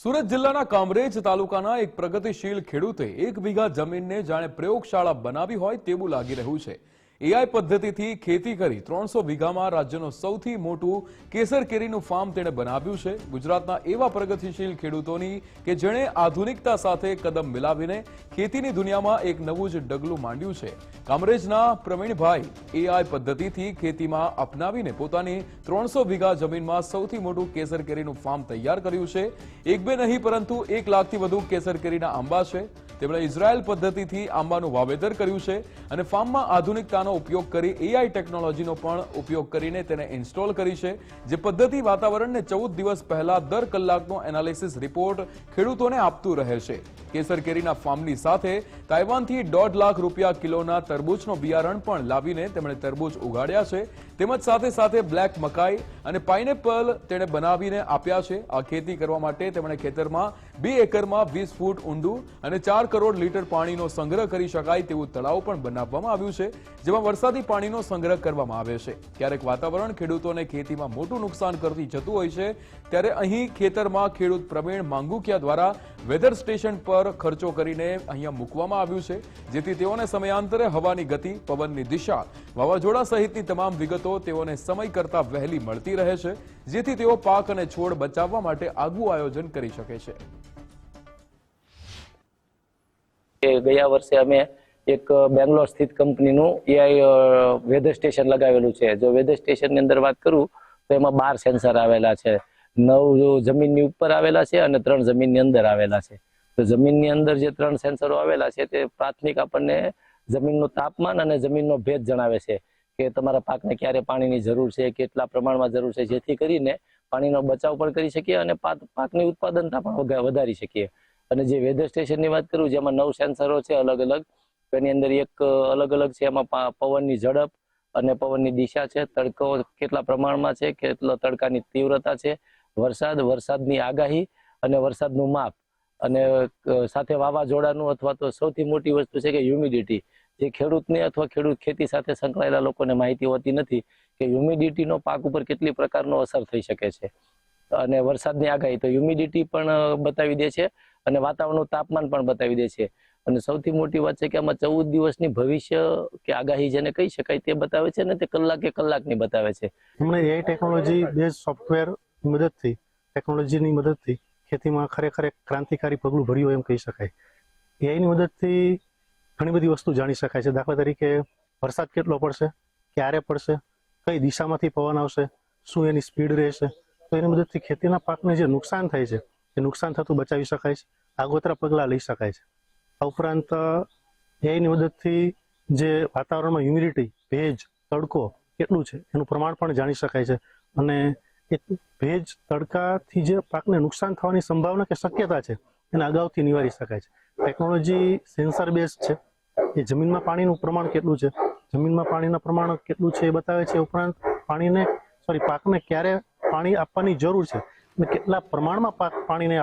સુરત જિલ્લાના કામરેજ તાલુકાના એક પ્રગતિશીલ ખેડૂતે એક વીઘા જમીનને જાણે પ્રયોગશાળા બનાવી હોય તેવું લાગી રહ્યું છે. એઆઈ પદ્ધતિથી ખેતી કરી ત્રણસો વીઘામાં રાજ્યનું સૌથી મોટું કેસર કેરીનું ફાર્મ તેણે બનાવ્યું છે. ગુજરાતના એવા પ્રગતિશીલ ખેડૂતોની કે જેણે આધુનિકતા સાથે કદમ મિલાવીને ખેતીની દુનિયામાં એક નવું જ ડગલું માંડ્યું છે. કામરેજના પ્રવીણભાઈ એઆઈ પદ્ધતિથી ખેતીમાં અપનાવીને પોતાની ત્રણસો વીઘા જમીનમાં સૌથી મોટું કેસર કેરીનું ફાર્મ તૈયાર કર્યું છે. એક બે નહીં, પરંતુ એક લાખથી વધુ કેસર કેરીના આંબા છે. તેમણે ઇઝરાયલ પદ્ધતિથી આંબાનું વાવેતર કર્યું છે અને ફાર્મમાં આધુનિકતાનો ઉપયોગ કરી એઆઈ ટેકનોલોજીનો પણ ઉપયોગ કરીને તેને ઇન્સ્ટોલ કરી છે. જે પદ્ધતિ વાતાવરણને ચૌદ દિવસ પહેલા દર કલાકનો એનાલિસિસ રિપોર્ટ ખેડૂતોને આપતું રહે છે. કેસર કેરીના ફાર્મની સાથે તાઇવાનથી દોઢ લાખ રૂપિયા કિલોના તરબૂચનો બિયારણ પણ લાવીને તેમણે તરબૂચ ઉગાડ્યા છે. તેમજ સાથે સાથે બ્લેક મકાઈ અને પાઇનેપલ તેણે બનાવીને આપ્યા છે. આ ખેતી કરવા માટે તેમણે ખેતરમાં બે એકરમાં વીસ ફૂટ ઊંડું અને ચાર કરોડ લીટર પાણીનો સંગ્રહ કરી શકાય તેવું તળાવ પણ બનાવવામાં આવ્યું છે, જેમાં વરસાદી પાણીનો સંગ્રહ કરવામાં આવે છે. ક્યારેક વાતાવરણ ખેડૂતોને ખેતીમાં મોટું નુકસાન કરતી જતું હોય છે, ત્યારે અહીં ખેતરમાં ખેડૂત પ્રવીણ માંગુકિયા દ્વારા વેધર સ્ટેશન પર ખર્ચો કરીને અહીંયા મૂકવામાં આવ્યું છે, જેથી તેઓને સમયાંતરે હવાની ગતિ, પવનની દિશા, વાવાઝોડા સહિતની તમામ વિગતો તેઓને સમય કરતા વહેલી મળતી રહે છે, જેથી તેઓ પાક અને છોડ બચાવવા માટે આગવું આયોજન કરી શકે છે. ગયા વર્ષે અમે એક બેંગ્લોર સ્થિત કંપનીનું એઆઈ વેધર સ્ટેશન લગાવેલું છે. જો વેધર સ્ટેશનની અંદર વાત કરું, તો એમાં બાર સેન્સર આવેલા છે, નવ જમીનની ઉપર આવેલા છે અને ત્રણ જમીનની અંદર આવેલા છે. તો જમીનની અંદર જે ત્રણ સેન્સરો આવેલા છે, તે પ્રાથમિક આપણને જમીનનું તાપમાન અને જમીનનો ભેદ જણાવે છે. કે તમારા પાકને ક્યારે પાણીની જરૂર છે, કેટલા પ્રમાણમાં જરૂર છે, જેથી કરીને પાણીનો બચાવ પણ કરી શકીએ અને પાક- પાકની ઉત્પાદનતા પણ વધારી શકીએ. અને જે વેધર સ્ટેશનની વાત કરું, જેમાં નવ સેન્સરો છે અલગ અલગ તેની અંદર એક અલગ અલગ છે, એમાં પવનની ઝડપ અને પવનની દિશા છે, તડકો કેટલા પ્રમાણમાં છે, કેટલો તડકાની તીવ્રતા છે, વરસાદ, વરસાદની આગાહી અને વરસાદનું માપ. અને સાથે વાવાઝોડાનું અથવા તો સૌથી મોટી વસ્તુ છે કે હ્યુમિડિટી જે ખેડૂતને અથવા ખેડૂત ખેતી સાથે સંકળાયેલા લોકોને માહિતી હોતી નથી કે હ્યુમિડિટીનો પાક ઉપર કેટલી પ્રકારનો અસર થઈ શકે છે. અને વરસાદની આગાહી તો હ્યુમિડિટી પણ બતાવી દે છે અને વાતાવરણનું તાપમાન પણ બતાવી દે છે. અને સૌથી મોટી વાત છે કે આમાં ચૌદ દિવસની ભવિષ્ય કે આગાહી જેને કહી શકાય તે બતાવે છે ને તે કલાકે કલાકની બતાવે છે. એમણે એઆઈ ટેકનોલોજી બેઝ સોફ્ટવેર મદદથી ટેકનોલોજીની મદદથી ખેતીમાં ખરેખર એક ક્રાંતિકારી પગલું ભર્યું એમ કહી શકાય. એઆઈની મદદથી ઘણી બધી વસ્તુ જાણી શકાય છે. દાખલા તરીકે, વરસાદ કેટલો પડશે? ક્યારે પડશે? કઈ દિશામાંથી પવન આવશે? શું એની સ્પીડ રહેશે? તો એની મદદથી ખેતીના પાકને જે નુકસાન થાય છે, એ નુકસાન થતું બચાવી શકાય છે. આગોતરા પગલાં લઈ શકાય છે. આ ઉપરાંત, એની મદદથી જે વાતાવરણમાં હ્યુમિડિટી ભેજ, તડકો કેટલું છે, એનું પ્રમાણ પણ જાણી શકાય છે. અને એ ભેજ, તડકાથી જે પાકને નુકસાન થવાની સંભાવના કે શક્યતા છે, એને અગાઉથી નિવારી શકાય છે. ટેકનોલોજી સેન્સર બેઝ છે. એ જમીનમાં પાણીનું પ્રમાણ કેટલું છે? જમીનમાં પાણીના પ્રમાણ કેટલું છે એ બતાવે છે ઉપરાંત પાણીને સોરી પાકને ક્યારે પાણી આપવાની જરૂર છે? અને કેટલા પ્રમાણમાં પાક પાણીને